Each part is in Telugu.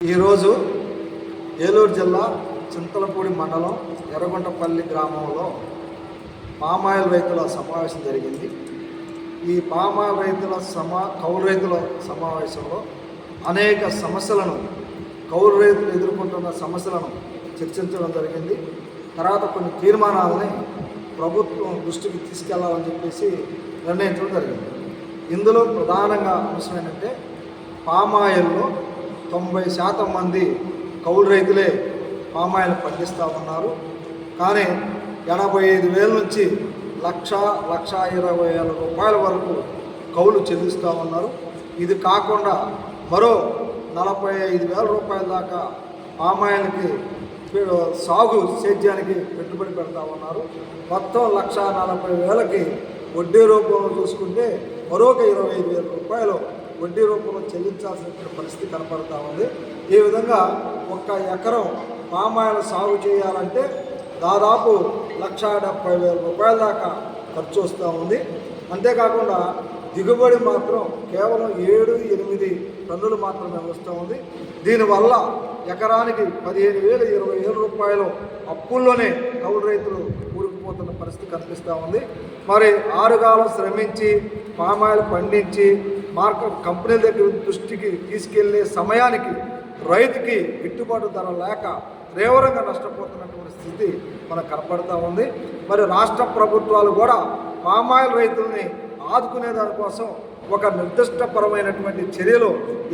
ఈరోజు ఏలూరు జిల్లా చింతలపూడి మండలం ఎర్రగొంటపల్లి గ్రామంలో పామాయిల్ రైతుల సమావేశం జరిగింది. ఈ పామాయిల్ రైతుల సమా కౌలు రైతుల సమావేశంలో అనేక సమస్యలను కౌలు రైతులు ఎదుర్కొంటున్న సమస్యలను చర్చించడం జరిగింది. తర్వాత కొన్ని తీర్మానాలని ప్రభుత్వం దృష్టికి తీసుకెళ్ళాలని చెప్పేసి నిర్ణయించడం జరిగింది. ఇందులో ప్రధానంగా అంశం ఏంటంటే పామాయిల్లో తొంభై శాతం మంది కౌలు రైతులే పామాయిల్ పండిస్తూ ఉన్నారు. కానీ ఎనభై ఐదు వేల నుంచి లక్ష లక్ష ఇరవై వేల రూపాయల వరకు కౌలు చెల్లిస్తూ ఉన్నారు. ఇది కాకుండా మరో నలభై ఐదు వేల రూపాయల దాకా పామాయిల్కి సాగు సేద్యానికి పెట్టుబడి పెడతా ఉన్నారు. మొత్తం లక్ష నలభై వేలకి వడ్డీ రూపంలో చూసుకుంటే మరొక ఇరవై ఐదు వేల రూపాయలు వడ్డీ రూపంలో చెల్లించాల్సిన పరిస్థితి కనపడతా ఉంది. ఈ విధంగా ఒక్క ఎకరం పామాయిల్ సాగు చేయాలంటే దాదాపు లక్ష డెబ్బై వేల రూపాయల దాకా ఖర్చు వస్తూ ఉంది. అంతేకాకుండా దిగుబడి మాత్రం కేవలం ఏడు ఎనిమిది టన్నులు మాత్రమే వస్తూ ఉంది. దీనివల్ల ఎకరానికి పదిహేను వేలు ఇరవై వేల రూపాయలు అప్పుల్లోనే కౌలు రైతులు ఊరుకుపోతున్న పరిస్థితి కనిపిస్తూ ఉంది. మరి ఆరుగాలం శ్రమించి పామాయిల్ పండించి మార్కెట్ కంపెనీల దగ్గర దృష్టికి తీసుకెళ్ళే సమయానికి రైతుకి గిట్టుబాటు ధర లేక తీవ్రంగా నష్టపోతున్నటువంటి స్థితి మనకు కనపడతా ఉంది. మరి రాష్ట్ర ప్రభుత్వాలు కూడా పామాయిల్ రైతుల్ని ఆదుకునే దానికోసం ఒక నిర్దిష్టపరమైనటువంటి చర్యలు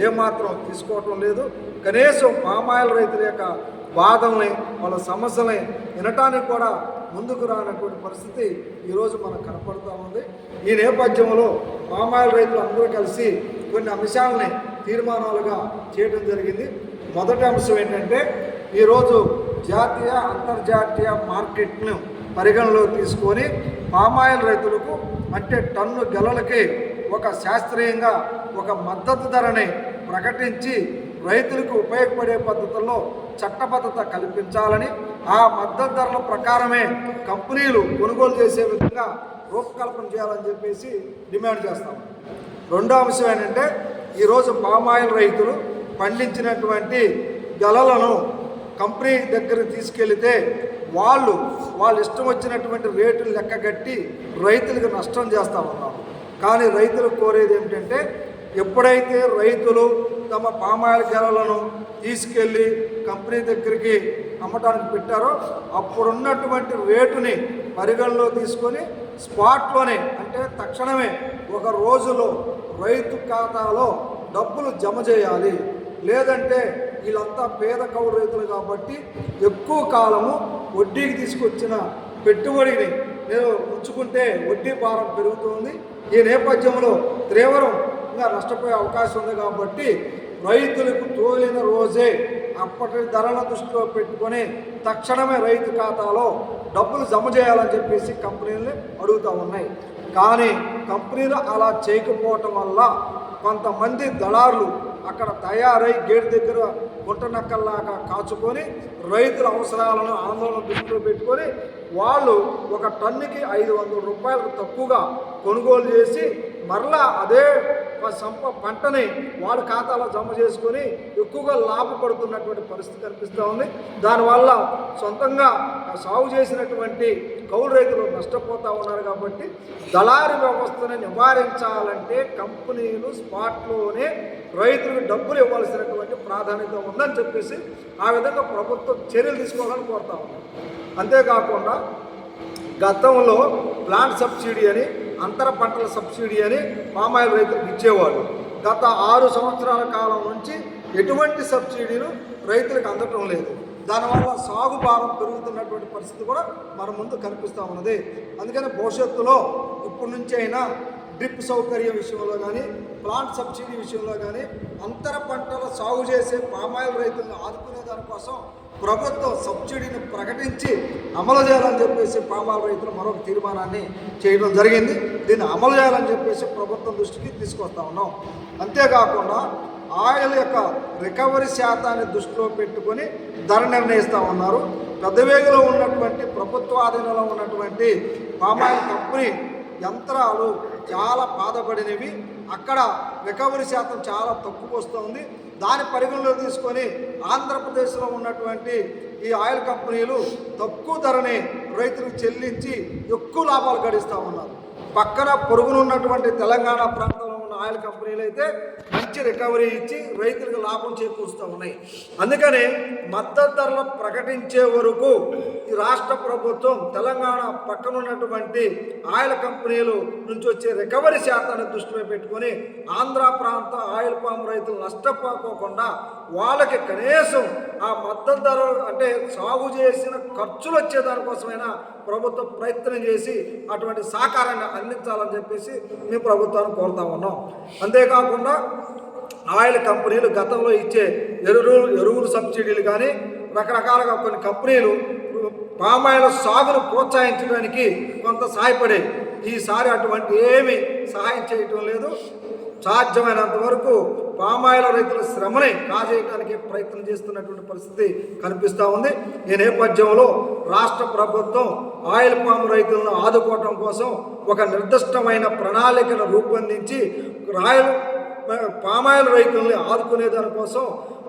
ఏమాత్రం తీసుకోవటం లేదు. కనీసం పామాయిల్ రైతుల యొక్క బాధల్ని వాళ్ళ సమస్యల్ని వినటానికి కూడా ముందుకు రానటువంటి పరిస్థితి ఈరోజు మనకు కనపడుతూ ఉంది. ఈ నేపథ్యంలో పామాయిల్ రైతులు అందరూ కలిసి కొన్ని అంశాలని తీర్మానాలుగా చేయడం జరిగింది. మొదటి అంశం ఏంటంటే ఈరోజు జాతీయ అంతర్జాతీయ మార్కెట్ను పరిగణలో తీసుకొని పామాయిల్ రైతులకు అంటే టన్ను గెలలకి ఒక శాస్త్రీయంగా ఒక మద్దతు ధరని ప్రకటించి రైతులకు ఉపయోగపడే పద్ధతుల్లో చట్టబద్ధత కల్పించాలని ఆ మద్దతు ధరల ప్రకారమే కంపెనీలు కొనుగోలు చేసే విధంగా రూపకల్పన చేయాలని చెప్పేసి డిమాండ్ చేస్తాము రెండో అంశం ఏంటంటే ఈరోజు పామాయిల్ రైతులు పండించినటువంటి గలలను కంపెనీ దగ్గర తీసుకెళ్తే వాళ్ళు వాళ్ళు ఇష్టం వచ్చినటువంటి రేటులు లెక్కగట్టి రైతులకు నష్టం చేస్తూ ఉన్నారు. కానీ రైతులు కోరేది ఏమిటంటే ఎప్పుడైతే రైతులు తమ పామాయిల్ గెలలను తీసుకెళ్ళి కంపెనీ దగ్గరికి అమ్మటానికి పెట్టారో అప్పుడున్నటువంటి రేటుని పరిగణలో తీసుకొని స్పాట్లోనే అంటే తక్షణమే ఒక రోజులో రైతు ఖాతాలో డబ్బులు జమ చేయాలి. లేదంటే వీళ్ళంతా పేద కౌలు రైతులు కాబట్టి ఎక్కువ కాలము వడ్డీకి తీసుకొచ్చిన పెట్టుబడిని నేను ఉంచుకుంటే వడ్డీ భారం పెరుగుతుంది. ఈ నేపథ్యంలో తీవ్రం తీవ్రంగా నష్టపోయే అవకాశం ఉంది కాబట్టి రైతులకు తోలిన రోజే అప్పటి ధరల దృష్టిలో పెట్టుకొని తక్షణమే రైతు ఖాతాలో డబ్బులు జమ చేయాలని చెప్పేసి కంపెనీలు అడుగుతూ ఉన్నాయి. కానీ కంపెనీలు అలా చేయకపోవటం వల్ల కొంతమంది దళారులు అక్కడ తయారై గేట్ దగ్గర గుంటనక్కల్లాగా కాచుకొని రైతుల అవసరాలను ఆందోళన దృష్టిలో పెట్టుకొని వాళ్ళు ఒక టన్నుకి ఐదు వందల రూపాయలకు తక్కువగా కొనుగోలు చేసి మరలా అదే సంప పంటని వాడు ఖాతాలో జమ చేసుకొని ఎక్కువగా లాభపడుతున్నటువంటి పరిస్థితి కనిపిస్తూ ఉంది. దానివల్ల సొంతంగా సాగు చేసినటువంటి కౌలు రైతులు నష్టపోతూ ఉన్నారు కాబట్టి దళారి వ్యవస్థను నివారించాలంటే కంపెనీలు స్పాట్లోనే రైతులకు డబ్బులు ఇవ్వాల్సినటువంటి ప్రాధాన్యత ఉందని చెప్పేసి ఆ విధంగా ప్రభుత్వం చర్యలు తీసుకోవాలని కోరుతా ఉన్నాం. అంతేకాకుండా గతంలో ప్లాంట్ సబ్సిడీ అని అంతర పంటల సబ్సిడీ అని పామాయిల్ రైతులకు ఇచ్చేవాడు గత ఆరు సంవత్సరాల కాలం నుంచి ఎటువంటి సబ్సిడీలు రైతులకు అందటం లేదు. దానివల్ల సాగు భారం పెరుగుతున్నటువంటి పరిస్థితి కూడా మన ముందు కనిపిస్తూ ఉన్నది. అందుకని భవిష్యత్తులో ఇప్పటి నుంచి అయినా డ్రిప్ సౌకర్యం విషయంలో కానీ ప్లాంట్ సబ్సిడీ విషయంలో కానీ అంతర పంటల సాగు చేసే పామాయిల్ రైతులను ఆదుకునే దానికోసం ప్రభుత్వం సబ్సిడీని ప్రకటించి అమలు చేయాలని చెప్పేసి పామాయిల్ రైతులు మరొక తీర్మానాన్ని చేయడం జరిగింది. దీన్ని అమలు చేయాలని చెప్పేసి ప్రభుత్వం దృష్టికి తీసుకొస్తా ఉన్నాం. అంతేకాకుండా ఆయిల్ యొక్క రికవరీ శాతాన్ని దృష్టిలో పెట్టుకొని ధర నిర్ణయిస్తూ ఉన్నారు. పెద్దవేగలో ఉన్నటువంటి ప్రభుత్వ ఆధీనంలో ఉన్నటువంటి పామాయిల్ కంపెనీ యంత్రాలు చాలా బాధపడినవి. అక్కడ రికవరీ శాతం చాలా తక్కువ వస్తుంది. దాని పరిగణలో తీసుకొని ఆంధ్రప్రదేశ్లో ఉన్నటువంటి ఈ ఆయిల్ కంపెనీలు తక్కువ ధరని రైతులకు చెల్లించి ఎక్కువ లాభాలు గడిస్తూ ఉన్నారు. పక్కన పొరుగునున్నటువంటి తెలంగాణ ప్రాంతంలో ఉన్న ఆయిల్ కంపెనీలు అయితే మంచి రికవరీ ఇచ్చి రైతులకు లాభం చేకూరుస్తూ ఉన్నాయి. అందుకనే మద్దతు ధరలు ప్రకటించే వరకు ఈ రాష్ట్ర ప్రభుత్వం తెలంగాణ పక్కన ఉన్నటువంటి ఆయిల్ కంపెనీలు నుంచి వచ్చే రికవరీ శాతాన్ని దృష్టిలో పెట్టుకొని ఆంధ్ర ప్రాంత ఆయిల్ పామ్ రైతులు నష్టపోకోకుండా వాళ్ళకి కనీసం ఆ మద్దతు ధర అంటే సాగు చేసిన ఖర్చులు వచ్చే దానికోసమైనా ప్రభుత్వం ప్రయత్నం చేసి అటువంటి సహకారాన్ని అందించాలని చెప్పేసి మేము ప్రభుత్వాన్ని కోరుతా ఉన్నాం. అంతేకాకుండా ఆయిల్ కంపెనీలు గతంలో ఇచ్చే ఎరువులు ఎరువులు సబ్సిడీలు కానీ రకరకాలుగా కొన్ని కంపెనీలు పామాయిల సాగును ప్రోత్సహించడానికి కొంత సహాయపడే ఈసారి అటువంటి ఏమీ సహాయం చేయటం లేదు. సాధ్యమైనంత వరకు పామాయిల రైతుల శ్రమని కాజేయడానికి ప్రయత్నం చేస్తున్నటువంటి పరిస్థితి కనిపిస్తూ ఉంది. ఈ నేపథ్యంలో రాష్ట్ర ప్రభుత్వం ఆయిల్ పామ్ రైతులను ఆదుకోవటం కోసం ఒక నిర్దిష్టమైన ప్రణాళికను రూపొందించి రాయల్ పామాయిల్ రైతుల్ని ఆదుకునే దానికోసం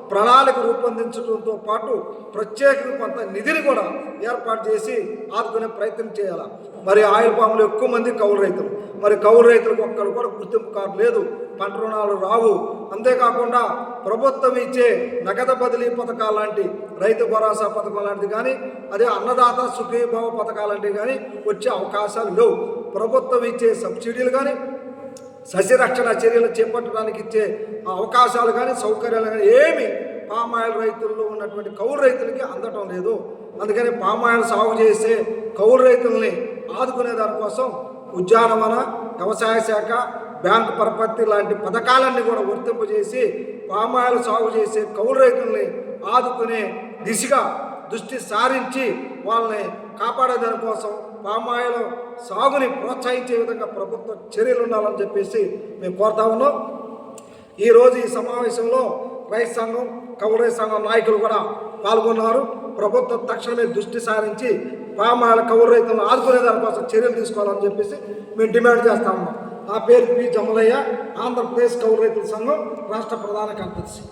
ప్రణాళిక రూపొందించడంతో పాటు ప్రత్యేకంగా కొంత నిధిని కూడా ఏర్పాటు చేసి ఆదుకునే ప్రయత్నం చేయాలి? మరి ఆయిల్ పాములు ఎక్కువ మంది కౌలు రైతులు. మరి కౌలు రైతులకు ఒక్కరు కూడా గుర్తింపు కార్డు లేదు. పంట రుణాలు రావు. అంతేకాకుండా ప్రభుత్వం ఇచ్చే నగదు బదిలీ పథకాలు లాంటి రైతు భరోసా పథకం లాంటిది కానీ అదే అన్నదాత సుఖీభావ పథకాలు లాంటివి కానీ వచ్చే అవకాశాలు లేవు. ప్రభుత్వం ఇచ్చే సబ్సిడీలు కానీ సస్యరక్షణ చర్యలు చేపట్టడానికి ఇచ్చే అవకాశాలు కానీ సౌకర్యాలు కానీ ఏమి పామాయిల్ రైతుల్లో ఉన్నటువంటి కౌలు రైతులకి అందటం లేదు. అందుకని పామాయిల్ సాగు చేసే కౌలు రైతుల్ని ఆదుకునే దానికోసం ఉద్యానవన వ్యవసాయ శాఖ బ్యాంకు పరపతి లాంటి పథకాలన్నీ కూడా వర్తింపజేసి పామాయిల్ సాగు చేసే కౌలు రైతుల్ని ఆదుకునే దిశగా దృష్టి సారించి వాళ్ళని కాపాడే దానికోసం పామాయిల్ సాగుని ప్రోత్సహించే విధంగా ప్రభుత్వ చర్యలు ఉండాలని చెప్పేసి మేము కోరుతా ఉన్నాం. ఈరోజు ఈ సమావేశంలో రైతు సంఘం కౌలు రైతు సంఘం నాయకులు కూడా పాల్గొన్నారు. ప్రభుత్వం తక్షణమే దృష్టి సారించి పామాయిల కౌలు రైతులను ఆదుకునే దానికోసం చర్యలు తీసుకోవాలని చెప్పేసి మేము డిమాండ్ చేస్తా ఉన్నాం. నా పేరు పి జమలయ్య ఆంధ్రప్రదేశ్ కౌలు రైతుల సంఘం రాష్ట్ర ప్రధాన కార్యదర్శి.